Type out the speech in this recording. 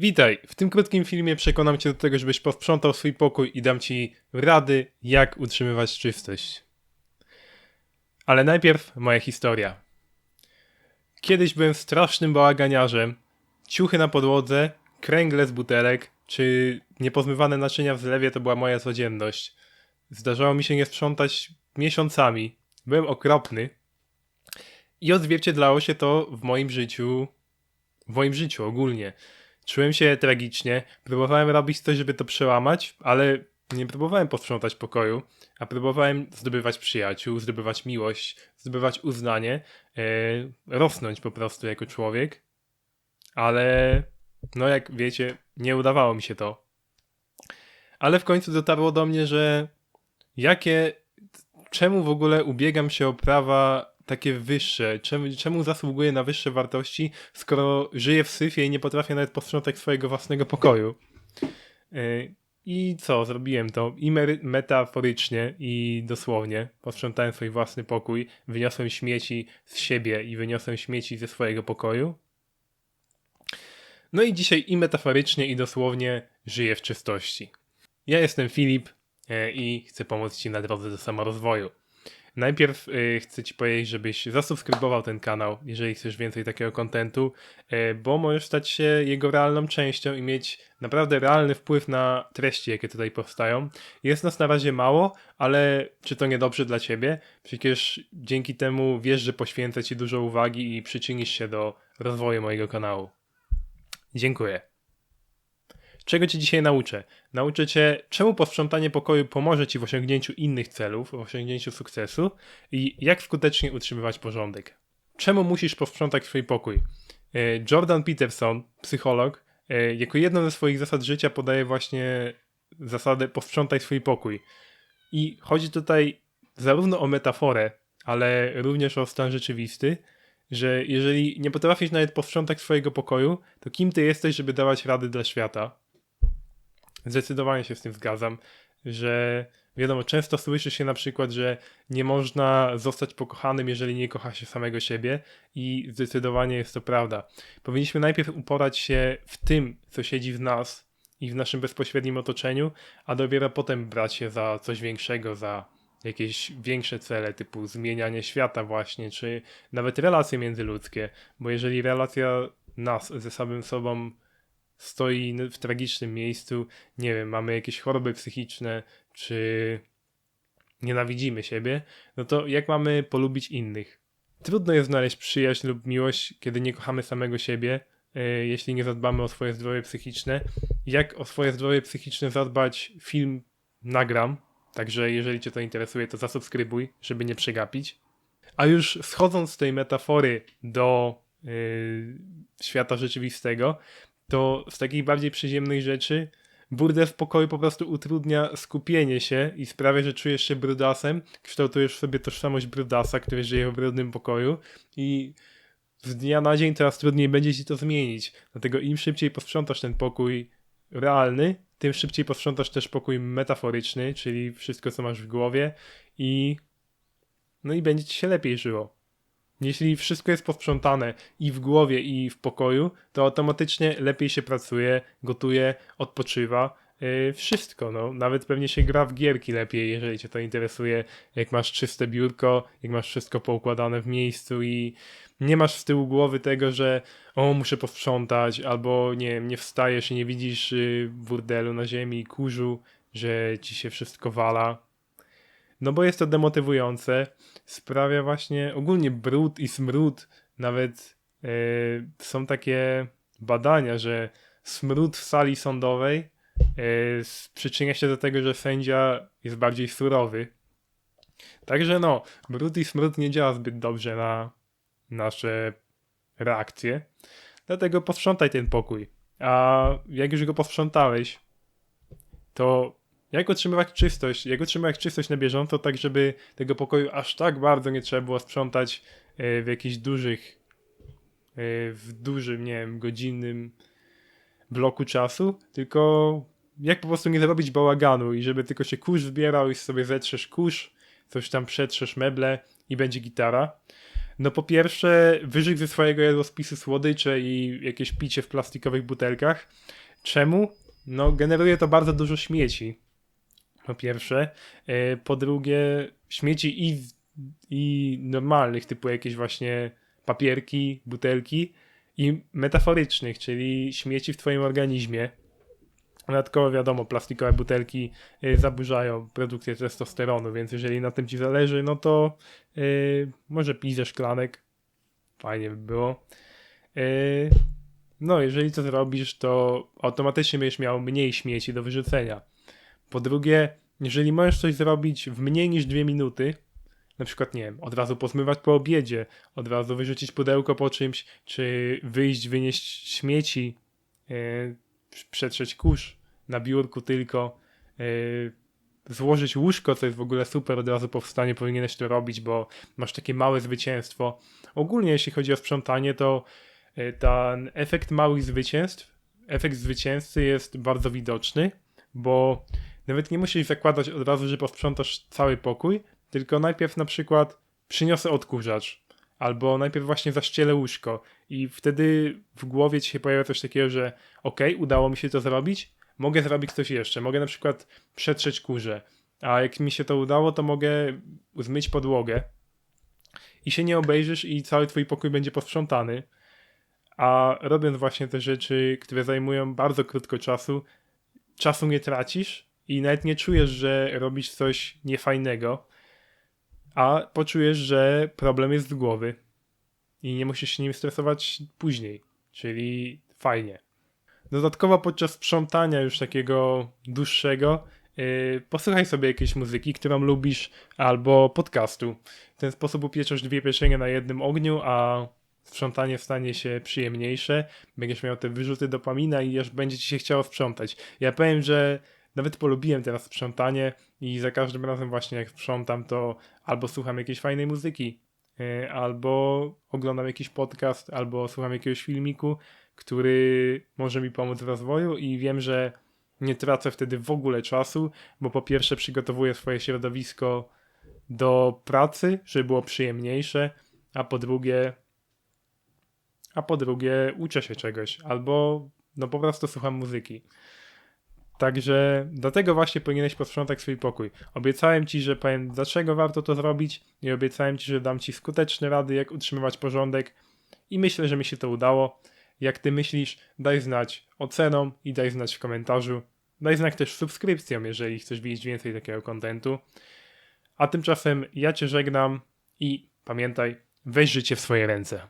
Witaj! W tym krótkim filmie przekonam cię do tego, żebyś posprzątał swój pokój i dam ci rady, jak utrzymywać czystość. Ale najpierw moja historia. Kiedyś byłem strasznym bałaganiarzem. Ciuchy na podłodze, kręgle z butelek, czy niepozmywane naczynia w zlewie to była moja codzienność. Zdarzało mi się nie sprzątać miesiącami. Byłem okropny. I odzwierciedlało się to w moim życiu, w moim życiu ogólnie. Czułem się tragicznie, próbowałem robić coś, żeby to przełamać, ale nie próbowałem posprzątać pokoju, a próbowałem zdobywać przyjaciół, zdobywać miłość, zdobywać uznanie, e, rosnąć po prostu jako człowiek, ale no jak wiecie, nie udawało mi się to. Ale w końcu dotarło do mnie, że jakie, czemu w ogóle ubiegam się o prawa takie wyższe? Czemu, czemu zasługuję na wyższe wartości, skoro żyję w syfie i nie potrafię nawet posprzątać swojego własnego pokoju? Yy, I co, zrobiłem to i metaforycznie, i dosłownie. Posprzątałem swój własny pokój, wyniosłem śmieci z siebie i wyniosłem śmieci ze swojego pokoju. No i dzisiaj i metaforycznie, i dosłownie żyję w czystości. Ja jestem Filip e, i chcę pomóc Ci na drodze do samorozwoju. Najpierw y, chcę Ci powiedzieć, żebyś zasubskrybował ten kanał, jeżeli chcesz więcej takiego kontentu, y, bo możesz stać się jego realną częścią i mieć naprawdę realny wpływ na treści, jakie tutaj powstają. Jest nas na razie mało, ale czy to niedobrze dla Ciebie? Przecież dzięki temu wiesz, że poświęcę Ci dużo uwagi i przyczynisz się do rozwoju mojego kanału. Dziękuję. Czego Cię dzisiaj nauczę? Nauczę Cię, czemu posprzątanie pokoju pomoże Ci w osiągnięciu innych celów, w osiągnięciu sukcesu i jak skutecznie utrzymywać porządek. Czemu musisz posprzątać swój pokój? E, Jordan Peterson, psycholog, e, jako jedną ze swoich zasad życia podaje właśnie zasadę posprzątaj swój pokój. I chodzi tutaj zarówno o metaforę, ale również o stan rzeczywisty, że jeżeli nie potrafisz nawet posprzątać swojego pokoju, to kim ty jesteś, żeby dawać rady dla świata? Zdecydowanie się z tym zgadzam, że wiadomo, często słyszy się na przykład, że nie można zostać pokochanym, jeżeli nie kocha się samego siebie i zdecydowanie jest to prawda. Powinniśmy najpierw uporać się w tym, co siedzi w nas i w naszym bezpośrednim otoczeniu, a dopiero potem brać się za coś większego, za jakieś większe cele, typu zmienianie świata właśnie, czy nawet relacje międzyludzkie, bo jeżeli relacja nas ze samym sobą stoi w tragicznym miejscu, nie wiem, mamy jakieś choroby psychiczne, czy nienawidzimy siebie, no to jak mamy polubić innych? Trudno jest znaleźć przyjaźń lub miłość, kiedy nie kochamy samego siebie, e, jeśli nie zadbamy o swoje zdrowie psychiczne. Jak o swoje zdrowie psychiczne zadbać? Film nagram, także jeżeli Cię to interesuje, to zasubskrybuj, żeby nie przegapić. A już schodząc z tej metafory do yy, świata rzeczywistego, to z takich bardziej przyziemnych rzeczy burdel w pokoju po prostu utrudnia skupienie się i sprawia, że czujesz się brudasem, kształtujesz sobie tożsamość brudasa, który żyje w brudnym pokoju i z dnia na dzień coraz trudniej będzie ci to zmienić. Dlatego im szybciej posprzątasz ten pokój realny, tym szybciej posprzątasz też pokój metaforyczny, czyli wszystko, co masz w głowie i no i będzie ci się lepiej żyło. Jeśli wszystko jest posprzątane i w głowie, i w pokoju, to automatycznie lepiej się pracuje, gotuje, odpoczywa. Yy, wszystko, no. Nawet pewnie się gra w gierki lepiej, jeżeli cię to interesuje. Jak masz czyste biurko, jak masz wszystko poukładane w miejscu i nie masz z tyłu głowy tego, że o, muszę posprzątać, albo nie nie wstajesz i nie widzisz yy, burdelu na ziemi, kurzu, że ci się wszystko wala no bo jest to demotywujące, sprawia właśnie ogólnie brud i smród, nawet yy, są takie badania, że smród w sali sądowej yy, przyczynia się do tego, że sędzia jest bardziej surowy. Także no, brud i smród nie działa zbyt dobrze na nasze reakcje. Dlatego posprzątaj ten pokój. A jak już go posprzątałeś, to jak utrzymywać czystość? Jak utrzymywać czystość na bieżąco, tak żeby tego pokoju aż tak bardzo nie trzeba było sprzątać e, w jakichś dużych, e, w dużym, nie wiem, godzinnym bloku czasu, tylko jak po prostu nie zrobić bałaganu i żeby tylko się kurz zbierał i sobie zetrzesz kurz, coś tam przetrzesz meble i będzie gitara. No po pierwsze, wyżyć ze swojego jadłospisu słodycze i jakieś picie w plastikowych butelkach. Czemu? No generuje to bardzo dużo śmieci. Po pierwsze. E, Po drugie, śmieci i, i normalnych, typu jakieś właśnie papierki, butelki i metaforycznych, czyli śmieci w twoim organizmie. Dodatkowo wiadomo, plastikowe butelki y, zaburzają produkcję testosteronu, więc jeżeli na tym ci zależy, no to y, może pij ze szklanek. Fajnie by było. Y, no, jeżeli to zrobisz, to automatycznie będziesz miał mniej śmieci do wyrzucenia. Po drugie, jeżeli możesz coś zrobić w mniej niż dwie minuty, na przykład, nie wiem, od razu pozmywać po obiedzie, od razu wyrzucić pudełko po czymś, czy wyjść, wynieść śmieci, yy, przetrzeć kurz na biurku tylko, yy, złożyć łóżko, co jest w ogóle super, od razu po wstaniu powinieneś to robić, bo masz takie małe zwycięstwo. Ogólnie jeśli chodzi o sprzątanie, to yy, ten efekt małych zwycięstw, efekt zwycięzcy jest bardzo widoczny, bo nawet nie musisz zakładać od razu, że posprzątasz cały pokój, tylko najpierw na przykład przyniosę odkurzacz, albo najpierw właśnie zaszcielę łóżko i wtedy w głowie ci się pojawia coś takiego, że okej, udało mi się to zrobić, mogę zrobić coś jeszcze, mogę na przykład przetrzeć kurze, a jak mi się to udało, to mogę zmyć podłogę i się nie obejrzysz i cały twój pokój będzie posprzątany, a robiąc właśnie te rzeczy, które zajmują bardzo krótko czasu, czasu nie tracisz i nawet nie czujesz, że robisz coś niefajnego, a poczujesz, że problem jest z głowy i nie musisz się nim stresować później, czyli fajnie. Dodatkowo podczas sprzątania już takiego dłuższego, yy, posłuchaj sobie jakiejś muzyki, którą lubisz, albo podcastu. W ten sposób upieczesz dwie pieczenie na jednym ogniu, a sprzątanie stanie się przyjemniejsze, będziesz miał te wyrzuty dopamina i aż będzie ci się chciało sprzątać. Ja powiem, że nawet polubiłem teraz sprzątanie i za każdym razem właśnie jak sprzątam, to albo słucham jakiejś fajnej muzyki, yy, albo oglądam jakiś podcast, albo słucham jakiegoś filmiku, który może mi pomóc w rozwoju i wiem, że nie tracę wtedy w ogóle czasu, bo po pierwsze przygotowuję swoje środowisko do pracy, żeby było przyjemniejsze, a po drugie a po drugie uczę się czegoś, albo no po prostu słucham muzyki. Także dlatego właśnie powinieneś posprzątać swój pokój. Obiecałem ci, że powiem dlaczego warto to zrobić i obiecałem ci, że dam ci skuteczne rady, jak utrzymywać porządek i myślę, że mi się to udało. Jak ty myślisz, daj znać oceną i daj znać w komentarzu. Daj znać też subskrypcją, jeżeli chcesz widzieć więcej takiego kontentu. A tymczasem ja cię żegnam i pamiętaj, weź życie w swoje ręce.